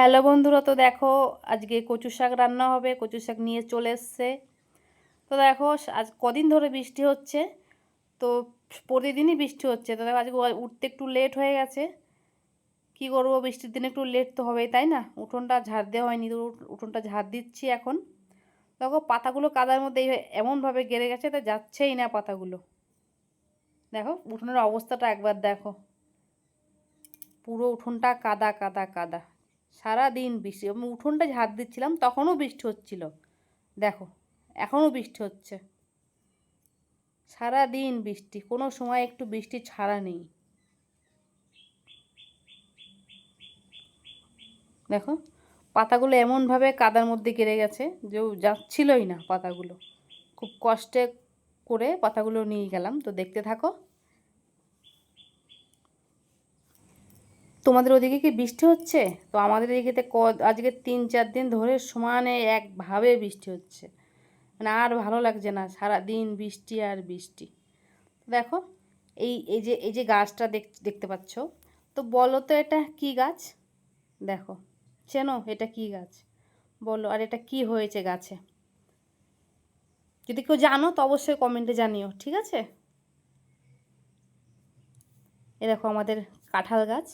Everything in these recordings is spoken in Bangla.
হ্যালো বন্ধুরা, তো দেখো আজকে কচু শাক রান্না হবে, কচু শাক নিয়ে চলে এসছে। তো দেখো, আজ কদিন ধরে বৃষ্টি হচ্ছে, তো প্রতিদিনই বৃষ্টি হচ্ছে। তো দেখো, আজকে উঠতে একটু লেট হয়ে গেছে। কি করব, বৃষ্টির দিনে একটু লেট তো হবেই, তাই না? উঠোনটা ঝাড় দেওয়া হয়নি, তো উঠোনটা ঝাড় দিচ্ছি এখন। দেখো, পাতাগুলো কাদার মধ্যে এমনভাবে গেড়ে গেছে তো যাচ্ছেই না পাতাগুলো। দেখো, উঠোনের অবস্থাটা একবার দেখো। পুরো উঠোনটা কাদা কাদা কাদা। সারা দিন বৃষ্টি, আমি উঠোনটা ঝাড় দিচ্ছিলাম, তখনও বৃষ্টি হচ্ছিল। দেখো, এখনও বৃষ্টি হচ্ছে। সারা দিন বৃষ্টি, কোনো সময় একটু বৃষ্টি ছাড়া নেই। দেখো, পাতাগুলো এমনভাবে কাদার মধ্যে কেড়ে গেছে যে যাচ্ছিলই না পাতাগুলো। খুব কষ্টে করে পাতাগুলো নিয়ে গেলাম। তো দেখতে থাকো। তোমাদের ওদিকে কি বৃষ্টি হচ্ছে? তো আমাদের এদিকে ক, আজকে তিন, চার দিন ধরে সমানে একভাবে বৃষ্টি হচ্ছে। মানে আর ভালো লাগছে না সারা দিন বৃষ্টি আর বৃষ্টি। দেখো, এই এই যে এই যে গাছটা দেখ, দেখতে পাচ্ছ, তো বলো তো এটা কি গাছ? দেখো, চেনো এটা কি গাছ? বলো, আর এটা কি হয়েছে গাছে? যদি কেউ জানো তো অবশ্যই কমেন্টে জানিও, ঠিক আছে? এ দেখো আমাদের কাঁঠাল গাছ।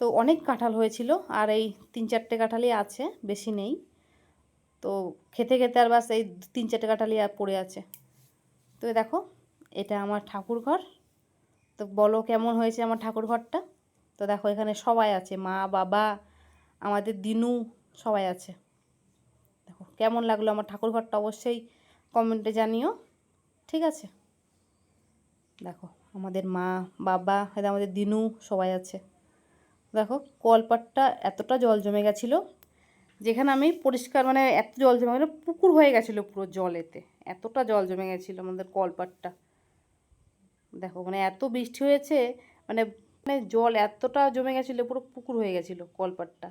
তো অনেক কাঁঠাল হয়েছিল, আর এই তিন চারটে কাঁঠালই আছে, বেশি নেই। তো খেতে খেতে আর বাস এই তিন চারটে কাঁঠালই পড়ে আছে। তো দেখো, এটা আমার ঠাকুর ঘর তো বলো কেমন হয়েছে আমার ঠাকুর ঘরটা তো দেখো, এখানে সবাই আছে, মা, বাবা, আমাদের দিনু, সবাই আছে। দেখো, কেমন লাগল আমার ঠাকুর ঘরটা অবশ্যই কমেন্টে জানিও, ঠিক আছে? দেখো, আমাদের মা, বাবা আমাদের দিনু, সবাই আছে। দেখো, কলপাটটা এতটা জল জমে গেছিল, যেখানে আমি পরিষ্কার মানে এত জল জমে গেলো, পুকুর হয়ে গেছিল পুরো জলেতে, এতটা জল জমে গেছিল আমাদের কলপাটটা। দেখো মানে এত বৃষ্টি হয়েছে মানে মানে জল এতটা জমে গেছিল, পুরো পুকুর হয়ে গেছিল কলপাটটা।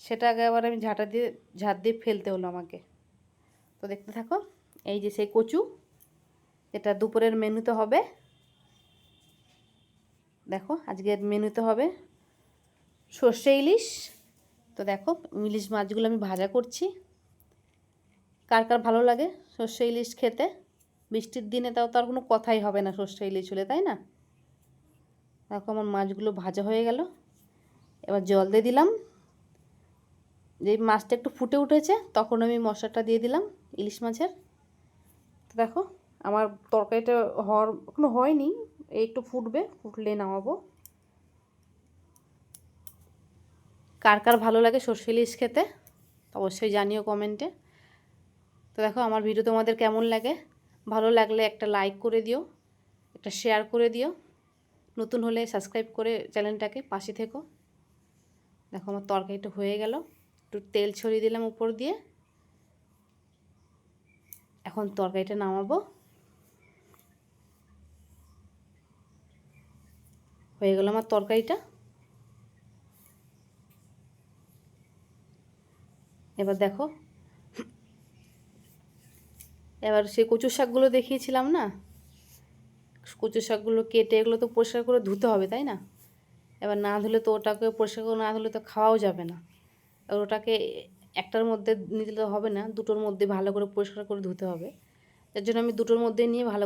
সেটাকে আবার আমি ঝাঁটা দিয়ে, ঝাঁট দিয়ে ফেলতে হলো আমাকে। তো দেখতে থাকো, এই যে সেই কচু এটা দুপুরের মেনুতে হবে। দেখো, আজকের মেনুতে হবে সর্ষে ইলিশ। তো দেখো, ইলিশ মাছগুলো আমি ভাজা করছি। কার কার ভালো লাগে সর্ষে ইলিশ খেতে? বৃষ্টির দিনে তাও তো আর কোনো কথাই হবে না সর্ষে ইলিশ হলে, তাই না? দেখো আমার মাছগুলো ভাজা হয়ে গেল। এবার জল দিয়ে দিলাম। যেই মাছটা একটু ফুটে উঠেছে, তখন আমি মশলাটা দিয়ে দিলাম ইলিশ মাছের। তো দেখো, আমার তরকারিটা হওয়ার এখনও হয়নি একটু ফুটবে, ফুটলে নামাবো। কার কার ভালো লাগে সর্ষে ইলিশ খেতে অবশ্যই জানিও কমেন্টে। তো দেখো, আমার ভিডিও তোমাদের কেমন লাগে? ভালো লাগলে একটা লাইক করে দিও, একটা শেয়ার করে দিও। নতুন হলে সাবস্ক্রাইব করে চ্যানেলটাকে পাশে থেকো। দেখো, আমার তরকারিটা হয়ে গেল। একটু তেল ছড়িয়ে দিলাম উপর দিয়ে। এখন তরকারিটা নামাবো। হয়ে গেল আমার তরকারিটা। এবার দেখো। এবার সেই কচু শাকগুলো দেখিয়েছিলাম না? কচু শাকগুলো কেটে এগুলো তো পরিষ্কার করে ধুতে হবে, তাই না? এবার না ধুলে তো ওটাকে পরিষ্কার করে না ধুলে তো খাওয়াও যাবে না। এবার ওটাকে একটার মধ্যে নিতে হবে না, দুটোর মধ্যে ভালো করে পরিষ্কার করে ধুতে হবে। তার জন্য আমি দুটোর মধ্যে নিয়ে ভালো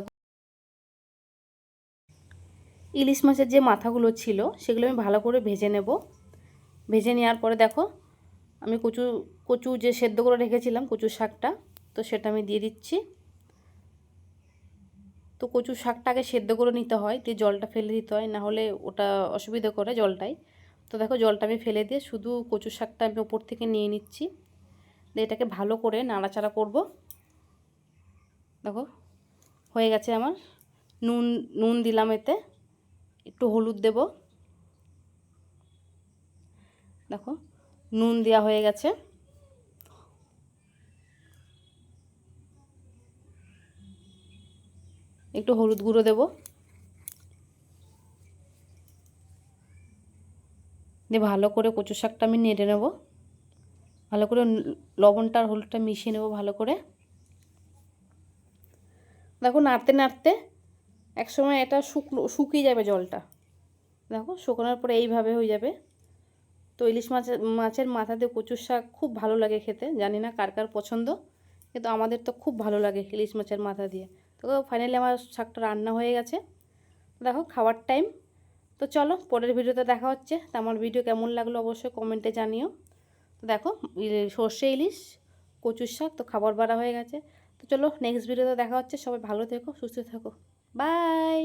ইলিশ মাছের যে মাথাগুলো ছিল, সেগুলো আমি ভালো করে ভেজে নেব। ভেজে নেওয়ার পরে দেখো আমি কচু কচু যে সেদ্ধ করে রেখেছিলাম কচু শাকটা, তো সেটা আমি দিয়ে দিচ্ছি। তো কচু শাকটাকে সেদ্ধ করে নিতে হয়, দিয়ে জলটা ফেলে দিতে হয়, না হলে ওটা অসুবিধা করে জলটাই। তো দেখো, জলটা আমি ফেলে দিয়ে শুধু কচু শাকটা আমি ওপর থেকে নিয়ে নিচ্ছি। দিয়ে এটাকে ভালো করে নাড়াচাড়া করব। দেখো, হয়ে গেছে আমার। নুন নুন দিলাম এতে, একটু হলুদ দেব। দেখো নুন দেওয়া হয়ে গেছে। একটু হলুদ গুঁড়ো দেব। দিয়ে ভালো করে কচু শাকটা আমি নেড়ে নেব। ভালো করে লবণটা আর হলুদটা মিশিয়ে নেব ভালো করে। দেখো নাড়তে নাড়তে একসময় এটা শুকনো, শুকিয়ে যাবে জলটা। দেখো শুকোনোর পরে এইভাবে হয়ে যাবে। তো ইলিশ মাছ, মাছের মাথা দিয়ে কচুর শাক খুব ভালো লাগে খেতে, জানি না কার কার পছন্দ, কিন্তু আমাদের তো খুব ভালো লাগে ইলিশ মাছের মাথা দিয়ে। তো ফাইনালি আমার শাকটা রান্না হয়ে গেছে। দেখো খাওয়ার টাইম তো চলো পরের ভিডিওতে দেখা হচ্ছে। তো আমার ভিডিও কেমন লাগল অবশ্যই কমেন্টে জানিও। তো দেখো সর্ষে ইলিশ, কচুর শাক, তো খাবার বাড়া হয়ে গেছে। তো চলো নেক্সট ভিডিওতে দেখা হচ্ছে। সবাই ভালো থেকো, সুস্থ থেকো। বাই